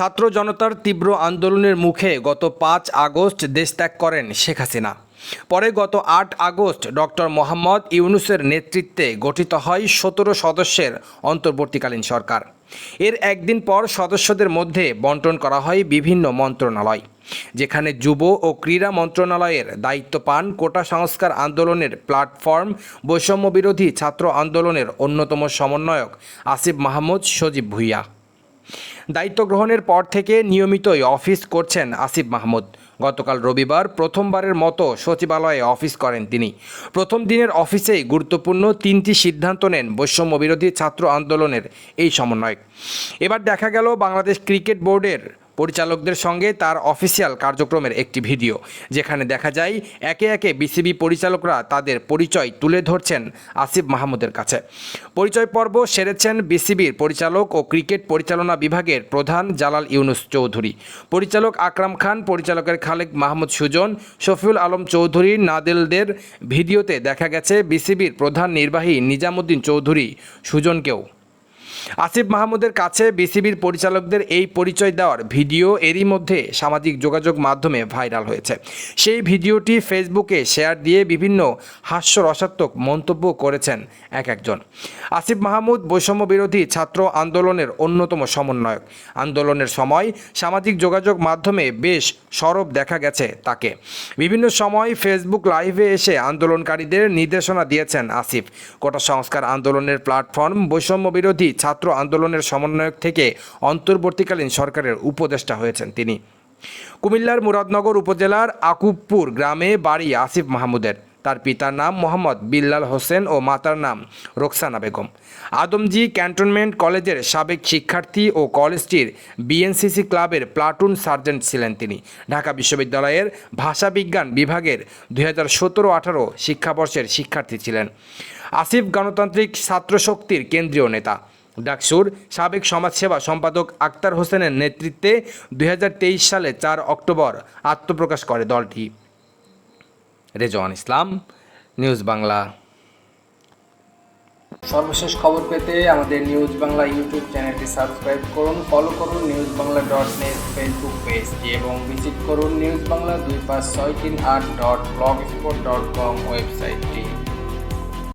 ছাত্র জনতার তীব্র আন্দোলনের মুখে গত পাঁচ আগস্ট দেশ ত্যাগ করেন শেখ হাসিনা। পরে গত আট আগস্ট ডক্টর মোহাম্মদ ইউনুসের নেতৃত্বে গঠিত হয় সতেরো সদস্যের অন্তর্বর্তীকালীন সরকার। এর একদিন পর সদস্যদের মধ্যে বন্টন করা হয় বিভিন্ন মন্ত্রণালয়, যেখানে যুব ও ক্রীড়া মন্ত্রণালয়ের দায়িত্ব পান কোটা সংস্কার আন্দোলনের প্ল্যাটফর্ম বৈষম্য বিরোধী ছাত্র আন্দোলনের অন্যতম সমন্বয়ক আসিফ মাহমুদ সজীব ভুইয়া। দায়িত্ব গ্রহণের পর থেকে নিয়মিতই অফিস করছেন আসিফ মাহমুদ। গতকাল রবিবার প্রথমবারের মতো সচিবালয়ে অফিস করেন তিনি। প্রথম দিনের অফিসেই গুরুত্বপূর্ণ তিনটি সিদ্ধান্ত নেন বৈষম্য বিরোধী ছাত্র আন্দোলনের এই সমন্বয়ক। এবার দেখা গেল বাংলাদেশ ক্রিকেট বোর্ডের পরিচালকদের সঙ্গে তার অফিসিয়াল কার্যক্রমের একটি ভিডিও, যেখানে দেখা যায় একে একে বিসিবি পরিচালকরা তাদের পরিচয় তুলে ধরছেন আসিফ মাহমুদের কাছে। পরিচয় পর্ব সেরেছেন বিসিবির পরিচালক ও ক্রিকেট পরিচালনা বিভাগের প্রধান জালাল ইউনুস চৌধুরী। পরিচালক আকরাম খান, পরিচালকের খালেক মাহমুদ সুজন, শফিউল আলম চৌধুরী, নাদেলদের ভিডিওতে দেখা গেছে বিসিবির প্রধান নির্বাহী নিজামুদ্দিন চৌধুরী সুজনকেও। আসিফ মাহমুদের কাছে বিসিবির পরিচালকদের এই পরিচয় দেওয়ার ভিডিও এরই মধ্যে সামাজিক যোগাযোগ মাধ্যমে ভাইরাল হয়েছে। সেই ভিডিওটি ফেসবুকে শেয়ার দিয়ে বিভিন্ন হাস্যরসাত্মক মন্তব্য করেছেন এক একজন। আসিফ মাহমুদ বৈষম্য বিরোধী ছাত্র আন্দোলনের অন্যতম সমন্বয়ক। আন্দোলনের সময় সামাজিক যোগাযোগ মাধ্যমে বেশ সরব দেখা গেছে তাকে। বিভিন্ন সময় ফেসবুক লাইভে এসে আন্দোলনকারীদের নির্দেশনা দিয়েছেন আসিফ। কোটা সংস্কার আন্দোলনের প্ল্যাটফর্ম বৈষম্য বিরোধী ছাত্র আন্দোলনের সমন্বয়ক থেকে অন্তর্বর্তীকালীন সরকারের উপদেষ্টা হয়েছেন তিনি। কুমিল্লার মুরাদনগর উপজেলার আকুবপুর গ্রামে বাড়ি আসিফ মাহমুদের। তার পিতার নাম মোহাম্মদ বিল্লাল হোসেন ও মাতার নাম রোকসানা বেগম। আদমজি ক্যান্টনমেন্ট কলেজের সাবেক শিক্ষার্থী ও কলেজটির বিএনসিসি ক্লাবের প্লাটুন সার্জেন্ট ছিলেন তিনি। ঢাকা বিশ্ববিদ্যালয়ের ভাষাবিজ্ঞান বিভাগের দুই হাজার সতেরো আঠারো শিক্ষাবর্ষের শিক্ষার্থী ছিলেন। আসিফ গণতান্ত্রিক ছাত্র শক্তির কেন্দ্রীয় নেতা। ডাকসুর সাবেক সমাজসেবা সম্পাদক আক্তার হোসেনের নেতৃত্বে দুই হাজার তেইশ সালে চার অক্টোবর আত্মপ্রকাশ করে দলটি। রেজওয়ান ইসলাম, নিউজ বাংলা। সর্বশেষ খবর পেতে আমাদের নিউজ বাংলা ইউটিউব চ্যানেলটি সাবস্ক্রাইব করুন, ফলো করুন news Bangla dot net Facebook পেজটি এবং ভিজিট করুন নিউজ বাংলা দুই পাঁচ ছয় তিন আট dot blog spot dot com ওয়েবসাইটটি।